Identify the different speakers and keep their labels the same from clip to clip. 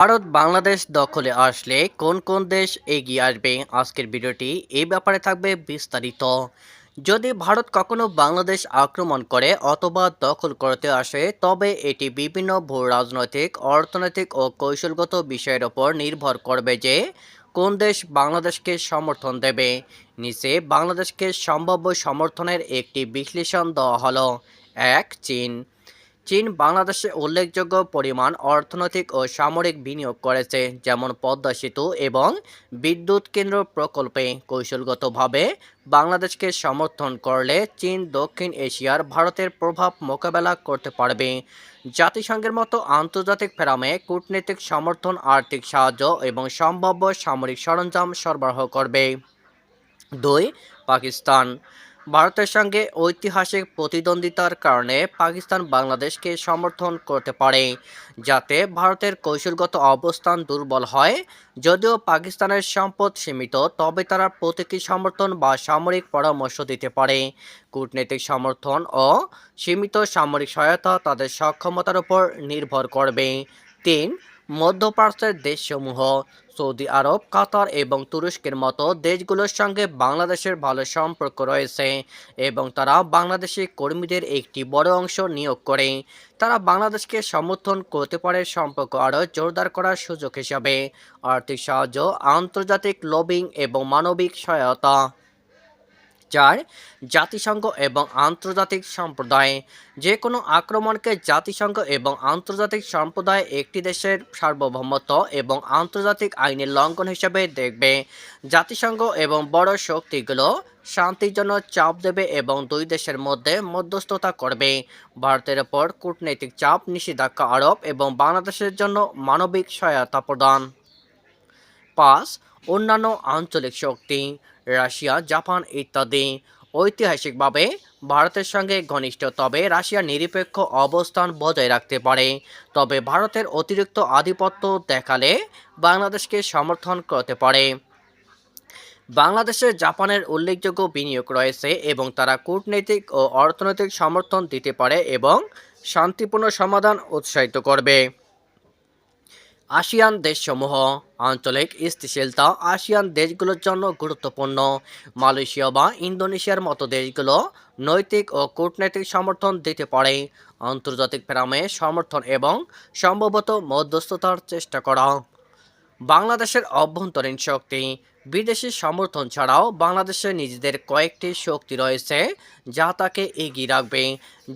Speaker 1: ভারত বাংলাদেশ দখলে আসলে কোন কোন দেশ এগিয়ে আসবে? আজকের ভিডিওটি এই ব্যাপারে থাকবে বিস্তারিত। যদি ভারত কখনো বাংলাদেশ আক্রমণ করে অথবা দখল করতে আসে, তবে এটি বিভিন্ন ভূ, রাজনৈতিক, অর্থনৈতিক ও কৌশলগত বিষয়ের ওপর নির্ভর করবে যে কোন দেশ বাংলাদেশকে সমর্থন দেবে। নিচে বাংলাদেশকে সম্ভাব্য সমর্থনের একটি বিশ্লেষণ দেওয়া হলো। এক, চীন। চীন বাংলাদেশে উল্লেখযোগ্য পরিমাণ অর্থনৈতিক ও সামরিক বিনিয়োগ করেছে, যেমন পদ্মা সেতু এবং বিদ্যুৎ কেন্দ্র প্রকল্পে। কৌশলগতভাবে বাংলাদেশকে সমর্থন করলে চীন দক্ষিণ এশিয়ার ভারতের প্রভাব মোকাবেলা করতে পারবে। জাতিসংঘের মতো আন্তর্জাতিক ফেরামে কূটনৈতিক সমর্থন, আর্থিক সাহায্য এবং সম্ভাব্য সামরিক সরঞ্জাম সরবরাহ করবে। দুই, পাকিস্তান। ভারতের সঙ্গে ঐতিহাসিক প্রতিদ্বন্দ্বিতার কারণে পাকিস্তান বাংলাদেশকে সমর্থন করতে পারে, যাতে ভারতের কৌশলগত অবস্থান দুর্বল হয়। যদিও পাকিস্তানের সম্পদ সীমিত, তবে তারা প্রতীকী সমর্থন বা সামরিক পরামর্শ দিতে পারে। কূটনৈতিক সমর্থন ও সীমিত সামরিক সহায়তা তাদের সক্ষমতার উপর নির্ভর করবে। তিন মধ্যপ্রাচ্যের দেশসমূহ, সৌদি আরব, কাতার এবং তুরস্কের মতো দেশগুলোর সঙ্গে বাংলাদেশের ভালো সম্পর্ক রয়েছে এবং তারা বাংলাদেশি কর্মীদের একটি বড় অংশ নিয়োগ করে। তারা বাংলাদেশকে সমর্থন করতে পারে সম্পর্ক আরও জোরদার করার সুযোগ হিসাবে। আর্থিক সাহায্য, আন্তর্জাতিক লবিং এবং মানবিক সহায়তা। চার জাতিসংঘ এবং আন্তর্জাতিক সম্প্রদায়। যে কোনো আক্রমণকে জাতিসংঘ এবং আন্তর্জাতিক সম্প্রদায় একটি দেশের সার্বভৌমত্ব এবং আন্তর্জাতিক আইনের লঙ্ঘন হিসেবে দেখবে। জাতিসংঘ এবং বড় শক্তিগুলো শান্তির জন্য চাপ দেবে এবং দুই দেশের মধ্যে মধ্যস্থতা করবে। ভারতের ওপর কূটনৈতিক চাপ, নিষেধাজ্ঞা আরোপ এবং বাংলাদেশের জন্য মানবিক সহায়তা প্রদান। পাঁচ অন্যান্য আঞ্চলিক শক্তি, রাশিয়া, জাপান ইত্যাদি। ঐতিহাসিকভাবে ভারতের সঙ্গে ঘনিষ্ঠ, তবে রাশিয়া নিরপেক্ষ অবস্থান বজায় রাখতে পারে। তবে ভারতের অতিরিক্ত আধিপত্য দেখালে বাংলাদেশকে সমর্থন করতে পারে। বাংলাদেশে জাপানের উল্লেখযোগ্য বিনিয়োগ রয়েছে এবং তারা কূটনৈতিক ও অর্থনৈতিক সমর্থন দিতে পারে এবং শান্তিপূর্ণ সমাধান উৎসাহিত করবে। আসিয়ান দেশসমূহ, আঞ্চলিক স্থিতিশীলতা আসিয়ান দেশগুলোর জন্য গুরুত্বপূর্ণ। মালয়েশিয়া বা ইন্দোনেশিয়ার মতো দেশগুলো নৈতিক ও কূটনৈতিক সমর্থন দিতে পারে। আন্তর্জাতিক ফেরামে সমর্থন এবং সম্ভবত মধ্যস্থতার চেষ্টা করা। বাংলাদেশের অভ্যন্তরীণ শক্তি, বিদেশি সমর্থন ছাড়াও বাংলাদেশের নিজেদের কয়েকটি শক্তি রয়েছে যা তাকে এগিয়ে রাখবে।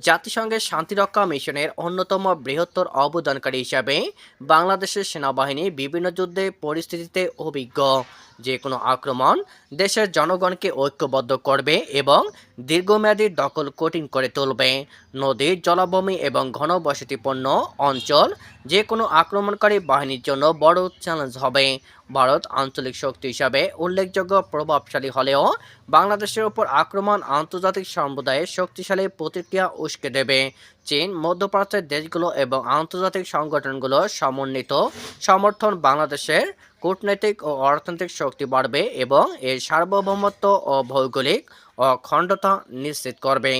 Speaker 1: জাতিসংঘের শান্তিরক্ষা মিশনের অন্যতম বৃহত্তর অবদানকারী হিসাবে বাংলাদেশের সেনাবাহিনী বিভিন্ন যুদ্ধে পরিস্থিতিতে অভিজ্ঞ। যে কোনো আক্রমণ দেশের জনগণকে ঐক্যবদ্ধ করবে এবং দীর্ঘমেয়াদী দখল কঠিন করে তুলবে। নদী জলাভূমি এবং ঘনবসতিপূর্ণ অঞ্চল যে কোনো আক্রমণকারী বাহিনীর জন্য বড় চ্যালেঞ্জ হবে। ভারত আঞ্চলিক শক্তি হিসাবে উল্লেখযোগ্য প্রভাবশালী হলেও বাংলাদেশের উপর আক্রমণ আন্তর্জাতিক সম্প্রদায়ের শক্তিশালী প্রতিক্রিয়া উস্কে দেবে। চীন, মধ্যপ্রাচ্যের দেশগুলো এবং আন্তর্জাতিক সংগঠনগুলো সমন্বিত সমর্থন বাংলাদেশের কূটনৈতিক ও অর্থনৈতিক শক্তি বাড়বে এবং এর সার্বভৌমত্ব ও ভৌগোলিক অখণ্ডতা নিশ্চিত করবে।